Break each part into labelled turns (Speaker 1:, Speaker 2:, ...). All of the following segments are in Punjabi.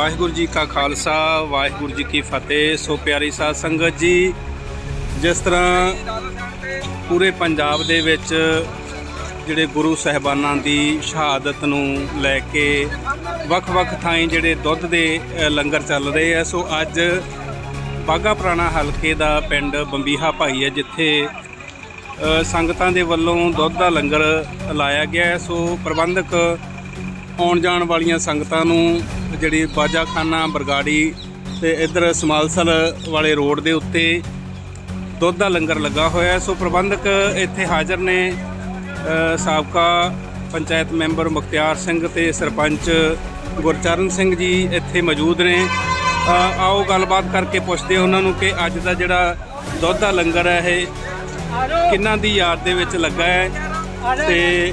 Speaker 1: ਵਾਹਿਗੁਰੂ ਜੀ ਕਾ ਖਾਲਸਾ, ਵਾਹਿਗੁਰੂ ਜੀ ਕੀ ਫਤਿਹ। ਸੋ ਪਿਆਰੀ ਸਾਧ ਸੰਗਤ ਜੀ, ਜਿਸ ਤਰ੍ਹਾਂ ਪੂਰੇ ਪੰਜਾਬ ਦੇ ਵਿੱਚ ਜਿਹੜੇ ਗੁਰੂ ਸਹਿਬਾਨਾਂ ਦੀ ਸ਼ਹਾਦਤ ਨੂੰ ਲੈ ਕੇ ਵੱਖ-ਵੱਖ ਥਾਈਂ ਜਿਹੜੇ ਦੁੱਧ ਦੇ ਲੰਗਰ ਚੱਲ ਰਹੇ ਆ, ਸੋ ਅੱਜ ਬਾਗਾ ਪੁਰਾਣਾ ਹਲਕੇ ਦਾ ਪਿੰਡ ਬੰਬੀਹਾ ਭਾਈ ਹੈ, ਜਿੱਥੇ ਸੰਗਤਾਂ ਦੇ ਵੱਲੋਂ ਦੁੱਧ ਦਾ ਲੰਗਰ ਲਾਇਆ ਗਿਆ ਸੋ ਪ੍ਰਬੰਧਕ ਆਉਣ ਜਾਣ ਵਾਲੀਆਂ ਸੰਗਤਾਂ ਨੂੰ ਜਿਹੜੀ ਬਾਜਾਖਾਨਾ, ਬਰਗਾੜੀ ਤੇ ਇਧਰ ਸਮਾਲਸਲ ਵਾਲੇ ਰੋਡ ਦੇ ਉੱਤੇ ਦੁੱਧ ਦਾ ਲੰਗਰ ਲੱਗਾ ਹੋਇਆ ਸੋ ਪ੍ਰਬੰਧਕ ਇੱਥੇ ਹਾਜ਼ਰ ਨੇ। ਸਾਬਕਾ ਪੰਚਾਇਤ ਮੈਂਬਰ ਮੁਖਤਿਆਰ ਸਿੰਘ ਤੇ ਸਰਪੰਚ ਗੁਰਚਰਨ ਸਿੰਘ ਜੀ ਇੱਥੇ ਮੌਜੂਦ ਨੇ। ਆਓ ਗੱਲਬਾਤ ਕਰਕੇ ਪੁੱਛਦੇ ਉਹਨਾਂ ਨੂੰ ਕਿ ਅੱਜ ਦਾ ਜਿਹੜਾ ਦੁੱਧ ਦਾ ਲੰਗਰ ਹੈ, ਇਹ ਕਿੰਨਾਂ ਦੀ ਯਾਦ ਦੇ ਵਿੱਚ ਲੱਗਾ ਹੈ ਤੇ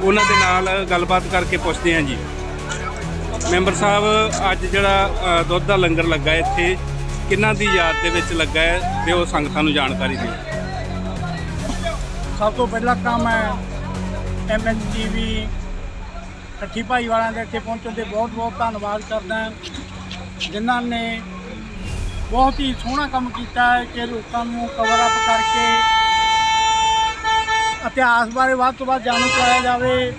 Speaker 1: ਉਹਨਾਂ ਦੇ ਨਾਲ ਗੱਲਬਾਤ ਕਰਕੇ ਪੁੱਛਦੇ ਹਾਂ ਜੀ। ਮੈਂਬਰ ਸਾਹਿਬ, ਅੱਜ ਜਿਹੜਾ ਦੁੱਧ ਦਾ ਲੰਗਰ ਲੱਗਾ ਇੱਥੇ, ਕਿੰਨਾਂ ਦੀ ਯਾਦ ਦੇ ਵਿੱਚ ਲੱਗਾ ਹੈ ਤੇ ਉਹ ਸੰਗਤਾਂ ਨੂੰ ਜਾਣਕਾਰੀ ਦਿਓ।
Speaker 2: ਸਭ ਤੋਂ ਪਹਿਲਾ ਕੰਮ ਹੈ ਐਮਐਨਟੀਵੀ ਠੱਠੀ ਭਾਈ ਵਾਲਿਆਂ ਦੇ ਇੱਥੇ ਪਹੁੰਚਣ ਤੇ ਬਹੁਤ ਬਹੁਤ ਧੰਨਵਾਦ ਕਰਦਾ ਹਾਂ, ਜਿਨ੍ਹਾਂ ਨੇ ਬਹੁਤ ਹੀ ਸੋਹਣਾ ਕੰਮ ਕੀਤਾ ਹੈ ਕਿ ਲੋਕਾਂ ਨੂੰ ਕਵਰ ਅਪ ਕਰਕੇ ਇਤਿਹਾਸ ਬਾਰੇ ਵੱਧ ਤੋਂ ਵੱਧ ਜਾਣੂ ਕਰਾਇਆ ਜਾਵੇ।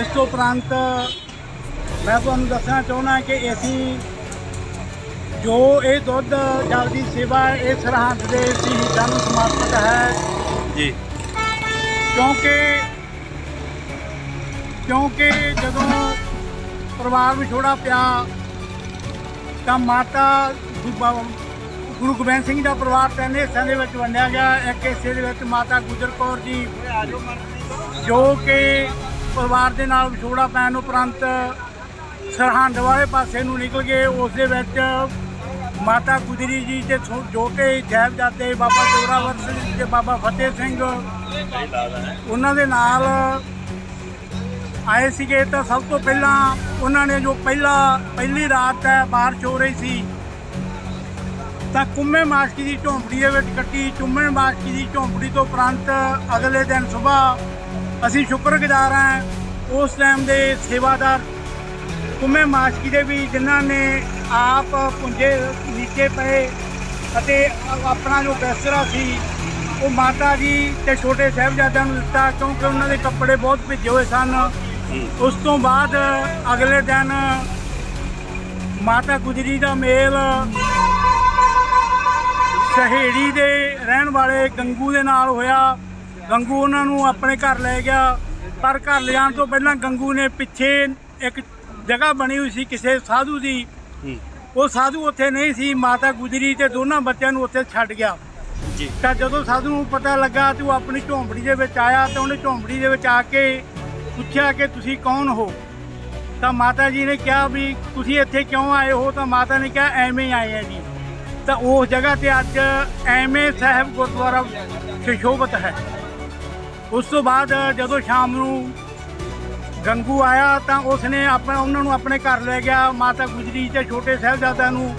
Speaker 2: ਇਸ ਤੋਂ ਉਪਰੰਤ ਮੈਂ ਤੁਹਾਨੂੰ ਦੱਸਣਾ ਚਾਹੁੰਦਾ ਕਿ ਅਸੀਂ ਜੋ ਇਹ ਦੁੱਧ ਜਲਦੀ ਸੇਵਾ ਹੈ, ਇਹ ਸਰਹੰਦ ਦੇ ਸ਼ਹੀਦਾਂ ਨੂੰ ਸਮਰਪਿਤ ਹੈ।
Speaker 1: ਜੀ।
Speaker 2: ਕਿਉਂਕਿ ਕਿਉਂਕਿ ਜਦੋਂ ਪਰਿਵਾਰ ਵਿਛੋੜਾ ਪਿਆ ਤਾਂ ਮਾਤਾ ਗੁਰੂ ਗੋਬਿੰਦ ਸਿੰਘ ਦਾ ਪਰਿਵਾਰ ਤਿੰਨ ਹਿੱਸਿਆਂ ਦੇ ਵਿੱਚ ਵੰਡਿਆ ਗਿਆ। ਇੱਕ ਹਿੱਸੇ ਦੇ ਵਿੱਚ ਮਾਤਾ ਗੁਜਰ ਕੌਰ ਜੀ, ਜੋ ਕਿ ਪਰਿਵਾਰ ਦੇ ਨਾਲ ਵਿਛੋੜਾ ਪੈਣ ਉਪਰੰਤ ਸਰਹੰਦ ਵਾਲੇ ਪਾਸੇ ਨੂੰ ਨਿਕਲ ਗਏ। ਉਸ ਦੇ ਵਿੱਚ ਮਾਤਾ ਗੁਜਰੀ ਜੀ ਤੇ ਛੋ- ਜੋ ਕਿ ਸਾਹਿਬਜ਼ਾਦੇ ਬਾਬਾ ਜੋਰਾਵਰ ਸਿੰਘ ਤੇ ਬਾਬਾ ਫਤਿਹ ਸਿੰਘ ਉਹਨਾਂ ਦੇ ਨਾਲ ਆਏ ਸੀਗੇ। ਤਾਂ ਸਭ ਤੋਂ ਪਹਿਲਾਂ ਉਹਨਾਂ ਨੇ ਜੋ ਪਹਿਲਾ ਪਹਿਲੀ ਰਾਤ ਹੈ, ਬਾਰਿਸ਼ ਹੋ ਰਹੀ ਸੀ। ਤਾਂ ਕੁੰਮੇ ਮਾਸਕੀ ਦੀ ਝੌਂਪੜੀ ਦੇ ਵਿੱਚ ਕੱਟੀ। ਚੁੰਮਣ ਮਾਸਕੀ ਦੀ ਝੌਂਪੜੀ ਤੋਂ ਉਪਰੰਤ ਅਗਲੇ ਦਿਨ ਸਵੇਰ ਅਸੀਂ ਸ਼ੁਕਰਗੁਜ਼ਾਰ ਹਾਂ, ਉਸ ਟਾਈਮ ਦੇ ਸੇਵਾਦਾਰ ਕੁੰਮੇ ਮਾਸਕੀ ਦੇ ਵੀ, ਜਿਨ੍ਹਾਂ ਨੇ ਆਪ ਪੁੰਜੇ ਨੀਚੇ ਪਏ ਅਤੇ ਆਪਣਾ ਜੋ ਬਿਸਤਰਾ ਸੀ, ਉਹ ਮਾਤਾ ਜੀ ਤੇ ਛੋਟੇ ਸਾਹਿਬਜ਼ਾਦਿਆਂ ਨੂੰ ਦਿੱਤਾ, ਕਿਉਂਕਿ ਉਹਨਾਂ ਦੇ ਕੱਪੜੇ ਬਹੁਤ ਭਿੱਜੇ ਹੋਏ ਸਨ। ਉਸ ਤੋਂ ਬਾਅਦ ਅਗਲੇ ਦਿਨ ਮਾਤਾ ਗੁਜਰੀ ਦਾ ਮੇਲ ਸ਼ਹੇੜੀ ਦੇ ਰਹਿਣ ਵਾਲੇ ਗੰਗੂ ਦੇ ਨਾਲ ਹੋਇਆ। ਗੰਗੂ ਉਹਨਾਂ ਨੂੰ ਆਪਣੇ ਘਰ ਲੈ ਗਿਆ। ਪਰ ਘਰ ਲਿਜਾਣ ਤੋਂ ਪਹਿਲਾਂ ਗੰਗੂ ਨੇ ਪਿੱਛੇ ਇੱਕ ਜਗ੍ਹਾ ਬਣੀ ਹੋਈ ਸੀ ਕਿਸੇ ਸਾਧੂ ਦੀ। ਉਹ ਸਾਧੂ ਉੱਥੇ ਨਹੀਂ ਸੀ ਮਾਤਾ ਗੁਜਰੀ ਤੇ ਦੋਨਾਂ ਬੱਚਿਆਂ ਨੂੰ ਉੱਥੇ ਛੱਡ ਗਿਆ।
Speaker 1: ਜੀ।
Speaker 2: ਤਾਂ ਜਦੋਂ ਸਾਧੂ ਨੂੰ ਪਤਾ ਲੱਗਾ ਤੇ ਉਹ ਆਪਣੀ ਝੌਂਪੜੀ ਦੇ ਵਿੱਚ ਆਇਆ ਤੇ ਉਹਨੇ ਝੌਂਪੜੀ ਦੇ ਵਿੱਚ ਆ ਕੇ ਪੁੱਛਿਆ ਕਿ ਤੁਸੀਂ ਕੌਣ ਹੋ? ਤਾਂ ਮਾਤਾ ਜੀ ਨੇ ਕਿਹਾ ਵੀ ਤੁਸੀਂ ਇੱਥੇ ਕਿਉਂ ਆਏ ਹੋ? ਤਾਂ ਮਾਤਾ ਨੇ ਕਿਹਾ ਐਵੇਂ ਆਏ ਆ ਜੀ। ਤਾਂ ਉਸ ਜਗ੍ਹਾ ਤੇ ਅੱਜ ਐਵੇਂ ਸਾਹਿਬ ਗੁਰਦੁਆਰਾ ਸੁਸ਼ੋਭਿਤ ਹੈ। ਉਸ ਤੋਂ ਬਾਅਦ ਜਦੋਂ ਸ਼ਾਮ ਨੂੰ ਗੰਗੂ ਆਇਆ ਤਾਂ ਉਸਨੇ ਆਪਣਾ ਉਹਨਾਂ ਨੂੰ ਆਪਣੇ ਘਰ ਲੈ ਗਿਆ, ਮਾਤਾ ਗੁਜਰੀ ਤੇ ਛੋਟੇ ਸਾਹਿਬਜ਼ਾਦਿਆਂ ਨੂੰ।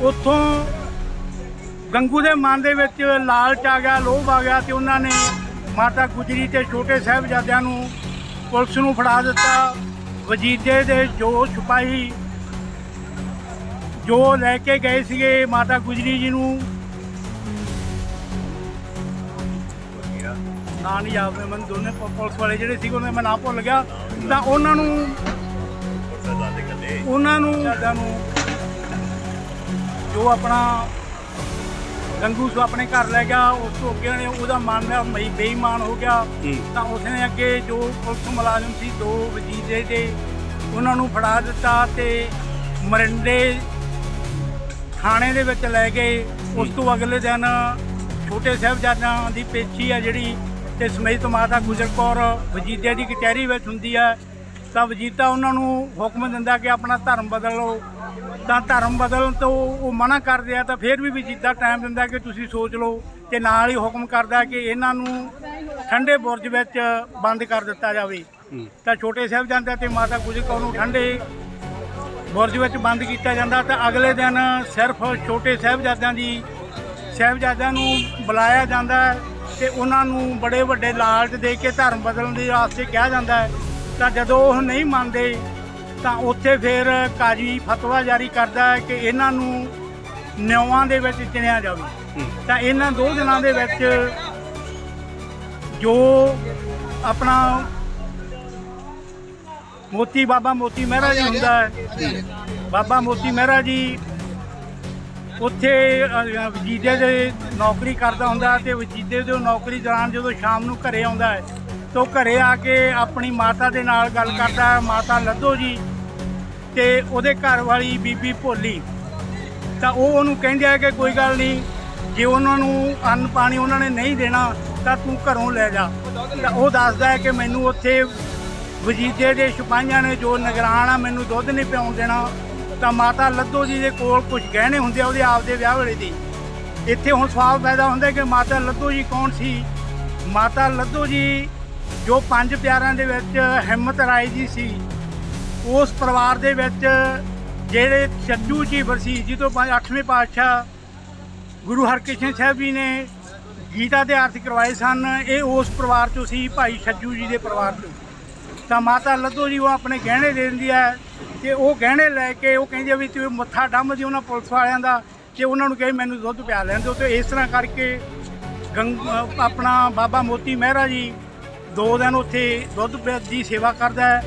Speaker 2: ਉੱਥੋਂ ਗੰਗੂ ਦੇ ਮਨ ਦੇ ਵਿੱਚ ਲਾਲਚ ਆ ਗਿਆ, ਲੋਭ ਆ ਗਿਆ ਤੇ ਉਹਨਾਂ ਨੇ ਮਾਤਾ ਗੁਜਰੀ ਤੇ ਛੋਟੇ ਸਾਹਿਬਜ਼ਾਦਿਆਂ ਨੂੰ ਪੁਲਿਸ ਨੂੰ ਫੜਾ ਦਿੱਤਾ। ਵਜੀਦੇ ਦੇ ਜੋ ਸਿਪਾਹੀ ਜੋ ਲੈ ਕੇ ਗਏ ਸੀਗੇ ਮਾਤਾ ਗੁਜਰੀ ਜੀ ਨੂੰ। ਨਾਂ ਨਹੀਂ ਯਾਦ ਹੈ ਮੈਨੂੰ ਦੋਨੇ ਪੁ- ਪੁਲਿਸ ਵਾਲੇ ਜਿਹੜੇ ਸੀਗੇ ਉਹਨਾਂ ਦਾ ਮੈਂ ਨਾਂ ਭੁੱਲ ਗਿਆ। ਤਾਂ ਉਹਨਾਂ ਨੂੰ ਉਹਨਾਂ ਨੂੰ ਸਾਡਾ ਨੂੰ ਜੋ ਆਪਣਾ ਗੰਗੂ ਸੋ ਆਪਣੇ ਘਰ ਲੈ ਗਿਆ ਉਸ ਤੋਂ ਅੱਗੇ ਨੇ ਉਹਦਾ ਮਨ ਦਾ ਮਈ ਬੇਈਮਾਨ ਹੋ ਗਿਆ।
Speaker 1: ਹੂੰ।
Speaker 2: ਤਾਂ ਉਸਨੇ ਅੱਗੇ ਜੋ ਪੁਲਿਸ ਮੁਲਾਜ਼ਮ ਸੀ ਦੋ ਵਜ਼ੀਰੇ ਦੇ ਉਹਨਾਂ ਨੂੰ ਫੜਾ ਦਿੱਤਾ ਤੇ ਮਰਿੰਡੇ ਥਾਣੇ ਦੇ ਵਿੱਚ ਲੈ ਗਏ। ਉਸ ਤੋਂ ਅਗਲੇ ਦਿਨ ਛੋਟੇ ਸਾਹਿਬਜ਼ਾਦਿਆਂ ਦੀ ਪੇਸ਼ੀ ਆ ਜਿਹੜੀ ਤੇ ਸਮੇਤ ਮਾਤਾ ਗੁਜਰ ਕੌਰ ਵਜੀਦੇ ਦੀ ਕਚਹਿਰੀ ਵਿੱਚ ਹੁੰਦੀ ਹੈ ਤਾਂ ਵਜੀਤਾ ਉਹਨਾਂ ਨੂੰ ਹੁਕਮ ਦਿੰਦਾ ਕਿ ਆਪਣਾ ਧਰਮ ਬਦਲ। ਲਓ ਤਾਂ ਧਰਮ ਬਦਲਣ ਤੋਂ ਉਹ ਮਨਾ ਕਰਦੇ ਆ ਤਾਂ ਫਿਰ ਵੀ ਵਜੀਦਾ ਟਾਈਮ ਦਿੰਦਾ ਕਿ ਤੁਸੀਂ ਸੋਚ ਲਓ ਤੇ ਨਾਲ ਹੀ ਹੁਕਮ ਕਰਦਾ ਕਿ ਇਹਨਾਂ ਨੂੰ ਠੰਡੇ ਬੁਰਜ ਵਿੱਚ ਬੰਦ ਕਰ ਦਿੱਤਾ ਜਾਵੇ। ਤਾਂ ਛੋਟੇ ਸਾਹਿਬਜ਼ਾਦਿਆਂ ਤੇ ਮਾਤਾ ਗੁਜਰ ਕੌਰ ਨੂੰ ਠੰਡੇ ਬੁਰਜ ਵਿੱਚ ਬੰਦ ਕੀਤਾ ਜਾਂਦਾ ਤਾਂ ਅਗਲੇ ਦਿਨ ਸਿਰਫ ਛੋਟੇ ਸਾਹਿਬਜ਼ਾਦਿਆਂ ਦੀ ਸਾਹਿਬਜ਼ਾਦਿਆਂ ਨੂੰ ਬੁਲਾਇਆ ਜਾਂਦਾ ਹੈ ਤੇ ਉਹਨਾਂ ਨੂੰ ਬੜੇ ਵੱਡੇ ਲਾਲਚ ਦੇ ਕੇ ਧਰਮ ਬਦਲਣ ਦੇ ਵਾਸਤੇ ਕਿਹਾ ਜਾਂਦਾ ਹੈ ਤਾਂ ਜਦੋਂ ਉਹ ਨਹੀਂ ਮੰਨਦੇ ਤਾਂ ਉੱਥੇ ਫਿਰ ਕਾਜੀ ਫਤਵਾ ਜਾਰੀ ਕਰਦਾ ਹੈ ਕਿ ਇਹਨਾਂ ਨੂੰ ਨਿਉਆਂ ਦੇ ਵਿੱਚ ਚਿਣਿਆ ਜਾਵੇ। ਤਾਂ ਇਹਨਾਂ ਦੋ ਦਿਨਾਂ ਦੇ ਵਿੱਚ ਜੋ ਆਪਣਾ ਮੋਤੀ ਬਾਬਾ ਮੋਤੀ ਮਹਿਰਾ ਜੀ ਹੁੰਦਾ ਹੈ। ਬਾਬਾ ਮੋਤੀ ਮਹਿਰਾ ਜੀ ਉੱਥੇ ਵਜੀਦੇ ਦੇ ਨੌਕਰੀ ਕਰਦਾ ਹੁੰਦਾ ਤੇ ਵਜੀਦੇ ਦੇ ਨੌਕਰੀ ਦੌਰਾਨ ਜਦੋਂ ਸ਼ਾਮ ਨੂੰ ਘਰੇ ਆਉਂਦਾ ਹੈ ਤਾਂ ਘਰੇ ਆ ਕੇ ਆਪਣੀ ਮਾਤਾ ਦੇ ਨਾਲ ਗੱਲ ਕਰਦਾ ਮਾਤਾ ਲੱਦੋ ਜੀ ਤੇ ਉਹਦੇ ਘਰ ਵਾਲੀ ਬੀਬੀ ਭੋਲੀ। ਤਾਂ ਉਹ ਉਹਨੂੰ ਕਹਿੰਦੇ ਆ ਕਿ ਕੋਈ ਗੱਲ ਨਹੀਂ ਜੇ ਉਹਨਾਂ ਨੂੰ ਅੰਨ ਪਾਣੀ ਉਹਨਾਂ ਨੇ ਨਹੀਂ ਦੇਣਾ ਤਾਂ ਤੂੰ ਘਰੋਂ ਲੈ ਜਾ। ਤਾਂ ਉਹ ਦੱਸਦਾ ਹੈ ਕਿ ਮੈਨੂੰ ਉੱਥੇ ਵਜੀਦੇ ਦੇ ਸਿਪਾਹੀਆਂ ਨੇ ਜੋ ਨਿਗਰਾਨ ਆ, ਮੈਨੂੰ ਦੁੱਧ ਨਹੀਂ ਪਿਆਉਣ ਦੇਣਾ, ਤਾਂ ਮਾਤਾ ਲੱਦੋ ਜੀ ਦੇ ਕੋਲ ਕੁਝ ਗਹਿਣੇ ਹੁੰਦੇ ਆ, ਉਹਦੇ ਆਪਦੇ ਵਿਆਹ ਵੇਲੇ ਦੀ। ਇੱਥੇ ਹੁਣ ਸਵਾਲ ਪੈਦਾ ਹੁੰਦਾ ਕਿ ਮਾਤਾ ਲੱਦੋ ਜੀ ਕੌਣ ਸੀ? ਮਾਤਾ ਲੱਦੋ ਜੀ ਜੋ ਪੰਜ ਪਿਆਰਿਆਂ ਦੇ ਵਿੱਚ ਹਿੰਮਤ ਰਾਏ ਜੀ ਸੀ, ਉਸ ਪਰਿਵਾਰ ਦੇ ਵਿੱਚ ਜਿਹੜੇ ਛੱਜੂ ਜੀ ਵਰਸੀ ਜੀ ਤੋਂ ਪੰਜ 8ਵੇਂ ਪਾਤਸ਼ਾਹ ਗੁਰੂ ਹਰਕ੍ਰਿਸ਼ਨ ਸਾਹਿਬ ਜੀ ਨੇ ਗੀਤਾ ਦੇ ਅਰਥ ਕਰਵਾਏ ਸਨ, ਇਹ ਉਸ ਪਰਿਵਾਰ ਚੋਂ ਸੀ, ਭਾਈ ਛੱਜੂ ਜੀ ਦੇ ਪਰਿਵਾਰ ਚੋਂ। ਤਾਂ ਮਾਤਾ ਲੱਦੋ ਜੀ ਉਹ ਆਪਣੇ ਗਹਿਣੇ ਦੇ ਦਿੰਦੀ ਹੈ ਤੇ ਉਹ ਗਹਿਣੇ ਲੈ ਕੇ ਉਹ ਕਹਿੰਦੀ ਆ ਵੀ ਤੂੰ ਮੱਥਾ ਡੰਮਦੀ ਉਹਨਾਂ ਪੁਲਿਸ ਵਾਲਿਆਂ ਦਾ ਤੇ ਉਹਨਾਂ ਨੂੰ ਕਹੇ ਮੈਨੂੰ ਦੁੱਧ ਪਿਆ ਲੈਣ ਦਿਓ ਤੇ ਇਸ ਤਰ੍ਹਾਂ ਕਰਕੇ ਗੰਗ ਆਪਣਾ ਬਾਬਾ ਮੋਤੀ ਮਹਿਰਾ ਜੀ ਦੋ ਦਿਨ ਉੱਥੇ ਦੁੱਧ ਪਿਆ- ਦੀ ਸੇਵਾ ਕਰਦਾ ਹੈ।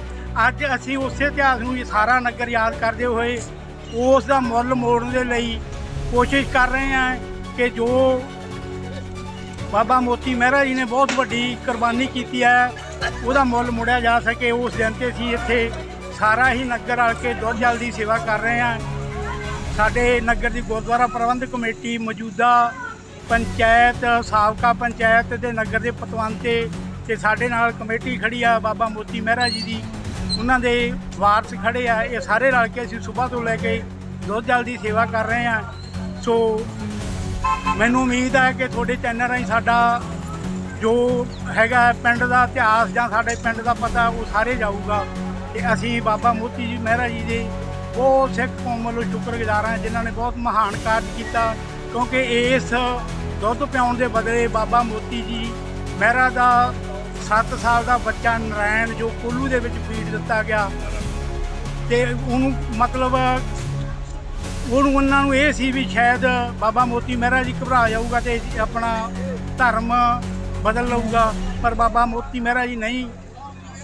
Speaker 2: ਅੱਜ ਅਸੀਂ ਉਸੇ ਇਤਿਹਾਸ ਨੂੰ ਇਹ ਸਾਰਾ ਨਗਰ ਯਾਦ ਕਰਦੇ ਹੋਏ ਉਸ ਦਾ ਮੁੱਲ ਮੋੜਨ ਦੇ ਲਈ ਕੋਸ਼ਿਸ਼ ਕਰ ਰਹੇ ਹਾਂ ਕਿ ਜੋ ਬਾਬਾ ਮੋਤੀ ਮਹਿਰਾ ਜੀ ਨੇ ਬਹੁਤ ਵੱਡੀ ਕੁਰਬਾਨੀ ਕੀਤੀ ਹੈ। ਉਹਦਾ ਮੁੱਲ ਮੁੜਿਆ ਜਾ ਸਕੇ, ਉਸ ਦਿਨ ਤੇ ਅਸੀਂ ਇੱਥੇ ਸਾਰਾ ਹੀ ਨਗਰ ਰਲ ਕੇ ਦੁੱਧ ਜਲ ਦੀ ਸੇਵਾ ਕਰ ਰਹੇ ਹਾਂ। ਸਾਡੇ ਨਗਰ ਦੀ ਗੁਰਦੁਆਰਾ ਪ੍ਰਬੰਧਕ ਕਮੇਟੀ ਮੌਜੂਦਾ ਪੰਚਾਇਤ, ਸਾਬਕਾ ਪੰਚਾਇਤ ਤੇ ਨਗਰ ਦੇ ਪਤਵੰਤੇ ਤੇ ਸਾਡੇ ਨਾਲ ਕਮੇਟੀ ਖੜੀ ਆ, ਬਾਬਾ ਮੋਤੀ ਮਹਿਰਾ ਜੀ ਦੀ। ਉਹਨਾਂ ਦੇ ਵਾਰਸ ਖੜੇ ਆ, ਇਹ ਸਾਰੇ ਰਲ ਕੇ ਅਸੀਂ ਸਵੇਰ ਤੋਂ ਲੈ ਕੇ ਦੁੱਧ ਜਲ ਦੀ ਸੇਵਾ ਕਰ ਰਹੇ ਹਾਂ। ਸੋ ਮੈਨੂੰ ਉਮੀਦ ਹੈ ਕਿ ਤੁਹਾਡੇ ਚੈਨਲ ਰਾਹੀਂ ਸਾਡਾ ਜੋ ਹੈਗਾ ਪਿੰਡ ਦਾ ਇਤਿਹਾਸ ਜਾਂ ਸਾਡੇ ਪਿੰਡ ਦਾ ਪਤਾ, ਉਹ ਸਾਰੇ ਜਾਊਗਾ। ਤੇ ਅਸੀਂ ਬਾਬਾ ਮੋਤੀ ਜੀ ਮਹਿਰਾ ਜੀ ਦੇ ਬਹੁਤ ਸਿੱਖ ਕੌਮ ਵੱਲੋਂ ਸ਼ੁਕਰਗੁਜ਼ਾਰ ਹਾਂ, ਜਿਨ੍ਹਾਂ ਨੇ ਬਹੁਤ ਮਹਾਨ ਕਾਰਜ ਕੀਤਾ। ਕਿਉਂਕਿ ਇਸ ਦੁੱਧ ਪਿਆਉਣ ਦੇ ਬਦਲੇ ਬਾਬਾ ਮੋਤੀ ਜੀ ਮਹਿਰਾ ਦਾ 7 ਸਾਲ ਦਾ ਬੱਚਾ ਨਰਾਇਣ, ਜੋ ਕੋਲੂ ਦੇ ਵਿੱਚ ਫੀਡ ਦਿੱਤਾ ਗਿਆ। ਤੇ ਉਹਨੂੰ ਮਤਲਬ ਉਹਨੂੰ ਉਹਨਾਂ ਨੂੰ ਇਹ ਸੀ ਵੀ ਸ਼ਾਇਦ ਬਾਬਾ ਮੋਤੀ ਮਹਿਰਾ ਜੀ ਘਬਰਾ ਜਾਊਗਾ ਤੇ ਆਪਣਾ ਧਰਮ ਬਦਲ ਲਊਗਾ। ਪਰ ਬਾਬਾ ਮੋਤੀ ਮਹਿਰਾ ਜੀ ਨਹੀਂ।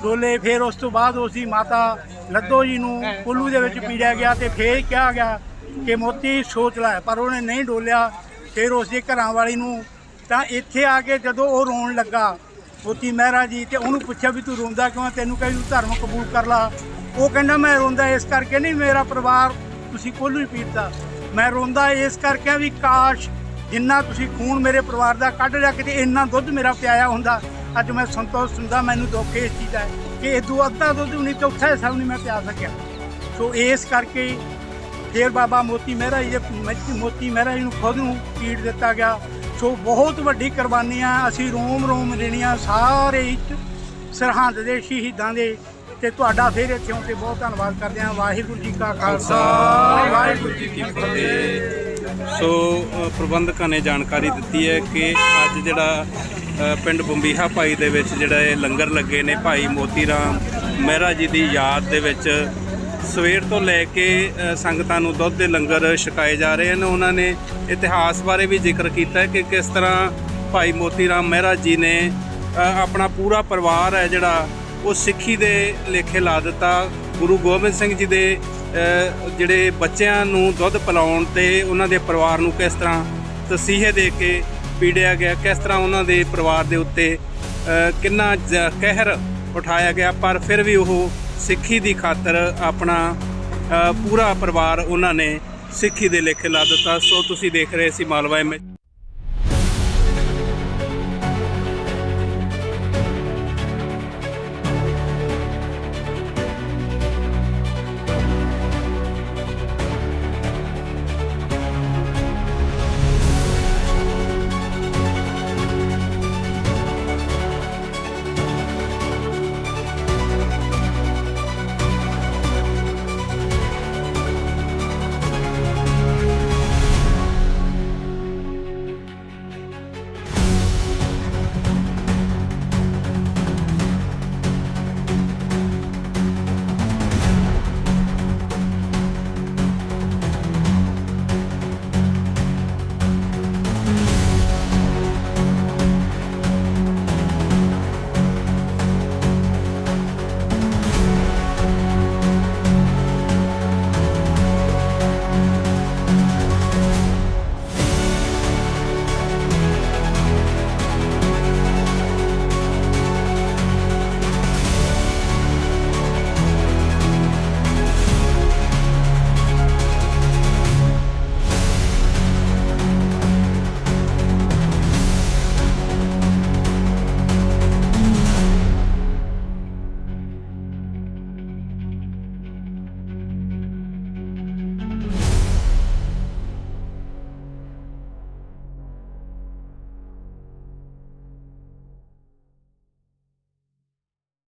Speaker 2: ਡੋਲੇ ਫਿਰ ਉਸ ਤੋਂ ਬਾਅਦ ਉਸ ਦੀ ਮਾਤਾ ਲੱਦੋ ਜੀ ਨੂੰ ਕੁੱਲੂ ਦੇ ਵਿੱਚ ਪੀੜਿਆ ਗਿਆ ਤੇ ਫੇਰ ਕਿਹਾ ਗਿਆ ਕਿ ਮੋਤੀ ਸੋਚ ਲੈ। ਪਰ ਉਹਨੇ ਨਹੀਂ ਡੋਲਿਆ। ਫਿਰ ਉਸ ਦੇ ਘਰਾਂ ਵਾਲੀ ਨੂੰ ਤਾਂ ਇੱਥੇ ਆ ਕੇ ਜਦੋਂ ਉਹ ਰੋਣ ਲੱਗਾ ਮੋਤੀ ਮਹਿਰਾ ਜੀ ਤੇ ਉਹਨੂੰ ਪੁੱਛਿਆ ਵੀ ਤੂੰ ਰੋਂਦਾ ਕਿਉਂ ਤੈਨੂੰ ਕਹੀ ਤੂੰ ਧਰਮ ਕਬੂਲ ਕਰ ਲਾ। ਉਹ ਕਹਿੰਦਾ, ਮੈਂ ਰੋਂਦਾ ਇਸ ਕਰਕੇ ਨਹੀਂ, ਮੇਰਾ ਪਰਿਵਾਰ ਤੁਸੀਂ ਕੋਲੂ ਹੀ ਪੀਤਾ। ਮੈਂ ਰੋਂਦਾ ਇਸ ਕਰਕੇ ਵੀ ਕਾਸ਼ ਜਿੰਨਾ ਤੁਸੀਂ ਖੂਨ ਮੇਰੇ ਪਰਿਵਾਰ ਦਾ ਕੱਢ ਲਿਆ ਕਿਤੇ ਇੰਨਾ ਦੁੱਧ ਮੇਰਾ ਪਿਆਇਆ ਹੁੰਦਾ ਅੱਜ ਮੈਂ ਸੰਤੋਸ਼ ਹੁੰਦਾ ਮੈਨੂੰ ਦੁੱਖ ਇਸ ਚੀਜ਼ ਦਾ ਕਿ ਇਹ ਤੋਂ ਅੱਧਾ ਦੁੱਧ ਨਹੀਂ ਚੌਥਾ ਹਿੱਸਾ ਨਹੀਂ ਮੈਂ ਪਿਆ ਸਕਿਆ। ਸੋ ਇਸ ਕਰਕੇ ਫਿਰ ਬਾਬਾ ਮੋਤੀ ਮਹਿਰਾ ਜੀ ਦੇ ਮੋਤੀ ਮਹਿਰਾ ਜੀ ਨੂੰ ਖੁਦ ਨੂੰ ਕੀੜ ਦਿੱਤਾ ਗਿਆ। ਸੋ ਬਹੁਤ ਵੱਡੀ ਕੁਰਬਾਨੀਆਂ ਅਸੀਂ ਰੋਮ ਰੋਮ ਦੇਣੀਆਂ ਸਾਰੇ ਸਰਹੰਦ ਦੇ ਸ਼ਹੀਦਾਂ ਦੇ ਤੇ ਤੁਹਾਡਾ ਫਿਰ ਇੱਥੇ ਆਉਣ ਤੇ ਬਹੁਤ ਧੰਨਵਾਦ ਕਰਦੇ ਹਾਂ ਵਾਹਿਗੁਰੂ ਜੀ ਕਾ ਖਾਲਸਾ ਵਾਹਿਗੁਰੂ ਜੀ ਕੀ ਫਤਿਹ।
Speaker 1: ਸੋ ਪ੍ਰਬੰਧਕਾਂ ਨੇ ਜਾਣਕਾਰੀ ਦਿੱਤੀ ਹੈ ਕਿ ਅੱਜ ਜਿਹੜਾ ਪਿੰਡ ਬੰਬੀਹਾ ਭਾਈ ਦੇ ਵਿੱਚ ਜਿਹੜਾ ਇਹ ਲੰਗਰ ਲੱਗੇ ਨੇ ਭਾਈ ਮੋਤੀ ਰਾਮ ਮਹਿਰਾ ਜੀ ਦੀ ਯਾਦ ਦੇ ਵਿੱਚ। ਸਵੇਰ ਤੋਂ ਲੈ ਕੇ ਸੰਗਤਾਂ ਨੂੰ ਦੁੱਧ ਦੇ ਲੰਗਰ ਛਕਾਏ ਜਾ ਰਹੇ ਹਨ। ਉਹਨਾਂ ਨੇ ਇਤਿਹਾਸ ਬਾਰੇ ਵੀ ਜ਼ਿਕਰ ਕੀਤਾ ਕਿ ਕਿਸ ਤਰ੍ਹਾਂ ਭਾਈ ਮੋਤੀ ਰਾਮ ਮਹਿਰਾ ਜੀ ਨੇ ਆਪਣਾ ਪੂਰਾ ਪਰਿਵਾਰ ਹੈ ਜਿਹੜਾ, ਉਹ ਸਿੱਖੀ ਦੇ ਲੇਖੇ ਲਾ ਦਿੱਤਾ। ਗੁਰੂ ਗੋਬਿੰਦ ਸਿੰਘ ਜੀ ਦੇ ਜਿਹੜੇ ਬੱਚਿਆਂ ਨੂੰ ਦੁੱਧ ਪਿਲਾਉਣ ਤੇ ਉਹਨਾਂ ਦੇ ਪਰਿਵਾਰ ਨੂੰ ਕਿਸ ਤਰ੍ਹਾਂ ਤਸੀਹੇ ਦੇ ਕੇ ਪੀੜਿਆ ਗਿਆ, ਕਿਸ ਤਰ੍ਹਾਂ ਉਹਨਾਂ ਦੇ ਪਰਿਵਾਰ ਦੇ ਉੱਤੇ ਕਿੰਨਾ ਜ- ਕਹਿਰ ਉਠਾਇਆ ਗਿਆ, ਪਰ ਫਿਰ ਵੀ ਉਹ ਸਿੱਖੀ ਦੀ ਖਾਤਰ ਆਪਣਾ ਪੂਰਾ ਪਰਿਵਾਰ ਉਹਨਾਂ ਨੇ ਸਿੱਖੀ ਦੇ ਲੇਖੇ ਲਾ ਦਿੱਤਾ। ਸੋ ਤੁਸੀਂ ਦੇਖ ਰਹੇ ਸੀ ਮਾਲਵਾ ਇਮੇਜ